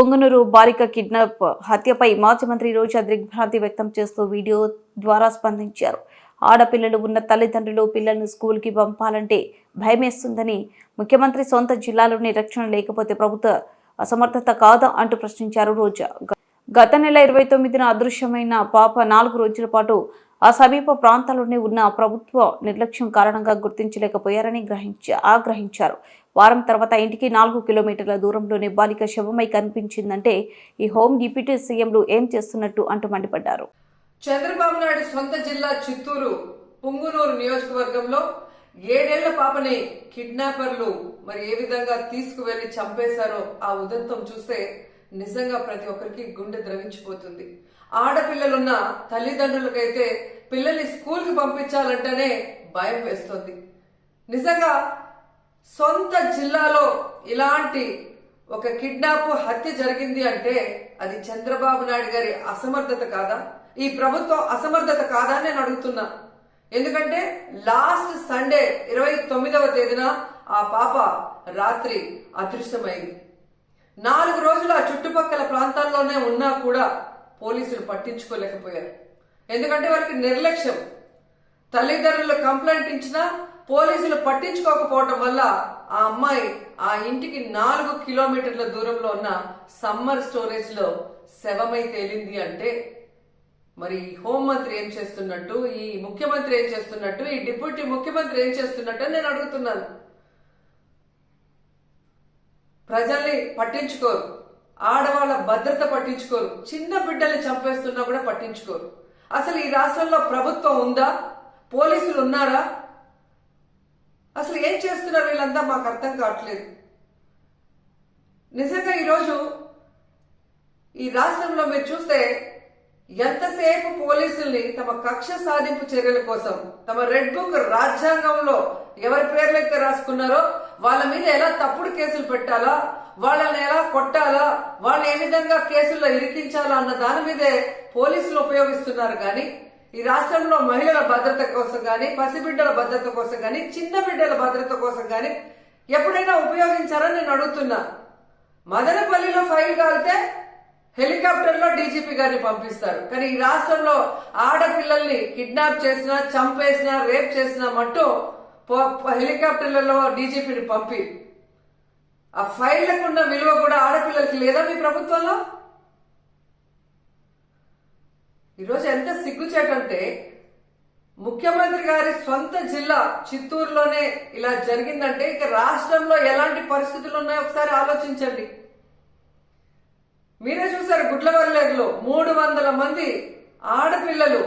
పొంగనూరు బాలిక కిడ్నాప్ హత్యపై మాజీ మంత్రి రోజా దిగ్భ్రాంతి వ్యక్తం చేస్తూ వీడియో ద్వారా స్పందించారు. ఆడపిల్లలు ఉన్న తల్లిదండ్రులు పిల్లలను స్కూల్కి పంపాలంటే భయమేస్తుందని ముఖ్యమంత్రి సొంత జిల్లాలోని రక్షణ లేకపోతే ప్రభుత్వ అసమర్థత కాదా అంటూ ప్రశ్నించారు రోజా. గత నెల ఇరవై తొమ్మిదిన అదృశ్యమైన పాప నాలుగు రోజుల పాటు ఆ సమీప ప్రాంతాల్లోనే ఉన్న ప్రభుత్వ నిర్లక్ష్యం కారణంగా గుర్తించలేకపోయారని గ్రహించి ఆగ్రహించారు. వారం తర్వాత ఇంటికి నాలుగు కిలోమీటర్ల దూరంలోనే బాలిక శవమై కనిపించిందంటే ఈ హోమ్ డిప్యూటీ సీఎంలు ఏం చేస్తున్నట్టు అంటూ మండిపడ్డారు. చంద్రబాబు నాయుడు సొంత జిల్లా చిత్తూరు పుంగునూరు నియోజకవర్గంలో ఏడేళ్ళ పాపని కిడ్నాపర్లు మరి ఏ విధంగా తీసుకువెళ్ళి చంపేశారో ఆ ఉదంతం చూస్తే నిజంగా ప్రతి ఒక్కరికి గుండె ద్రవించిపోతుంది. ఆడపిల్లలున్న తల్లిదండ్రులకైతే పిల్లల్ని స్కూల్కి పంపించాలంటేనే భయం వేస్తుంది. నిజంగా సొంత జిల్లాలో ఇలాంటి ఒక కిడ్నాప్ హత్య జరిగింది అంటే అది చంద్రబాబు నాయుడు గారి అసమర్థత కాదా? ఈ ప్రభుత్వం అసమర్థత కాదా అని నేను అడుగుతున్నా. ఎందుకంటే లాస్ట్ సండే ఇరవై తొమ్మిదవ తేదీన ఆ పాప రాత్రి అదృశ్యమైంది. నాలుగు రోజులు ఆ చుట్టుపక్కల ప్రాంతాల్లోనే ఉన్నా కూడా పోలీసులు పట్టించుకోలేకపోయారు. ఎందుకంటే వారికి నిర్లక్ష్యం. తల్లిదండ్రులు కంప్లైంట్ ఇచ్చినా పోలీసులు పట్టించుకోకపోవటం వల్ల ఆ అమ్మాయి ఆ ఇంటికి నాలుగు కిలోమీటర్ల దూరంలో ఉన్న సమ్మర్ స్టోరేజ్లో శవమై తేలింది అంటే మరి హోంమంత్రి ఏం చేస్తున్నట్టు ఈ ముఖ్యమంత్రి ఏం చేస్తున్నట్టు ఈ డిప్యూటీ ముఖ్యమంత్రి ఏం చేస్తున్నట్టు నేను అడుగుతున్నాను. ప్రజల్ని పట్టించుకోరు. ఆడవాళ్ళ భద్రత పట్టించుకోరు. చిన్న బిడ్డల్ని చంపేస్తున్నా కూడా పట్టించుకోరు. అసలు ఈ రాష్ట్రంలో ప్రభుత్వం ఉందా? పోలీసులు ఉన్నారా? అసలు ఏం చేస్తున్నారు వీళ్ళంతా? మాకు అర్థం కావట్లేదు. నిజంగా ఈరోజు ఈ రాష్ట్రంలో మీరు చూస్తే ఎంతసేపు పోలీసుల్ని తమ కక్ష సాధింపు చర్యల కోసం తమ రెడ్ బుక్ రాజ్యాంగంలో ఎవరి పేర్లైతే రాసుకున్నారో వాళ్ళ మీద ఎలా తప్పుడు కేసులు పెట్టాలా? వాళ్ళని ఎలా కొట్టాలా? వాళ్ళని ఏ విధంగా కేసుల్లో ఇరికించాలా అన్న దాని మీదే పోలీసులు ఉపయోగిస్తున్నారు కానీ ఈ రాష్ట్రంలో మహిళల భద్రత కోసం కానీ పసిబిడ్డల భద్రత కోసం కానీ చిన్న బిడ్డల భద్రత కోసం కానీ ఎప్పుడైనా ఉపయోగించారని నేను అడుగుతున్నా. మదనపల్లిలో ఫైల్ కాలితే హెలికాప్టర్లో డీజీపీ గారిని పంపిస్తారు. కానీ ఈ రాష్ట్రంలో ఆడపిల్లల్ని కిడ్నాప్ చేసినా చంపేసినా రేప్ చేసినా మట్టు హెలికాప్టర్లలో డీజీపీని పంపి. ఆ ఫైళ్ళకు ఉన్న విలువ కూడా ఆడపిల్లలకి లేదా మీ ప్రభుత్వంలో? ఈరోజు ఎంత సిగ్గుచేటంటే ముఖ్యమంత్రి గారి సొంత జిల్లా చిత్తూరులోనే ఇలా జరిగిందంటే ఇక రాష్ట్రంలో ఎలాంటి పరిస్థితులు ఉన్నాయో ఒకసారి ఆలోచించండి. మీరే చూసారు గుడ్లవల్లేరులో మూడు వందల మంది ఆడపిల్లలు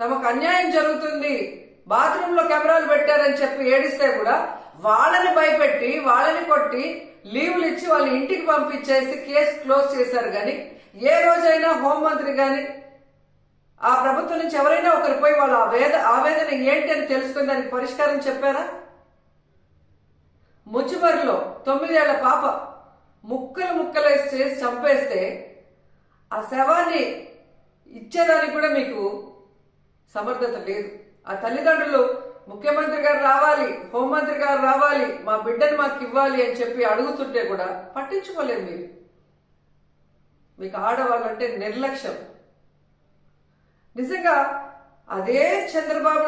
తమకు అన్యాయం జరుగుతుంది. బాత్రూమ్లో కెమెరాలు పెట్టారని చెప్పి ఏడిస్తే కూడా వాళ్ళని భయపెట్టి వాళ్ళని కొట్టి లీవులు ఇచ్చి వాళ్ళ ఇంటికి పంపించేసి కేసు క్లోజ్ చేశారు కానీ ఏ రోజైనా హోంమంత్రి గాని ఆ ప్రభుత్వం నుంచి ఎవరైనా ఒకరు పోయి వాళ్ళ ఆవేద ఆవేదన ఏంటి అని తెలుసుకుని దానికి పరిష్కారం చెప్పారా? ముచ్చుమరిలో తొమ్మిదేళ్ళ పాప ముక్కలు ముక్కలు చేసి చంపేస్తే ఆ శవాన్ని ఇచ్చేదానికి కూడా మీకు సమర్థత లేదు. ఆ తల్లిదండ్రులు ముఖ్యమంత్రి గారు రావాలి హోంమంత్రి గారు రావాలి మా బిడ్డను మాకు ఇవ్వాలి అని చెప్పి అడుగుతుంటే కూడా పట్టించుకోలేదు మీరు. మీకు ఆడవాళ్ళంటే నిర్లక్ష్యం. నిజంగా అదే చంద్రబాబు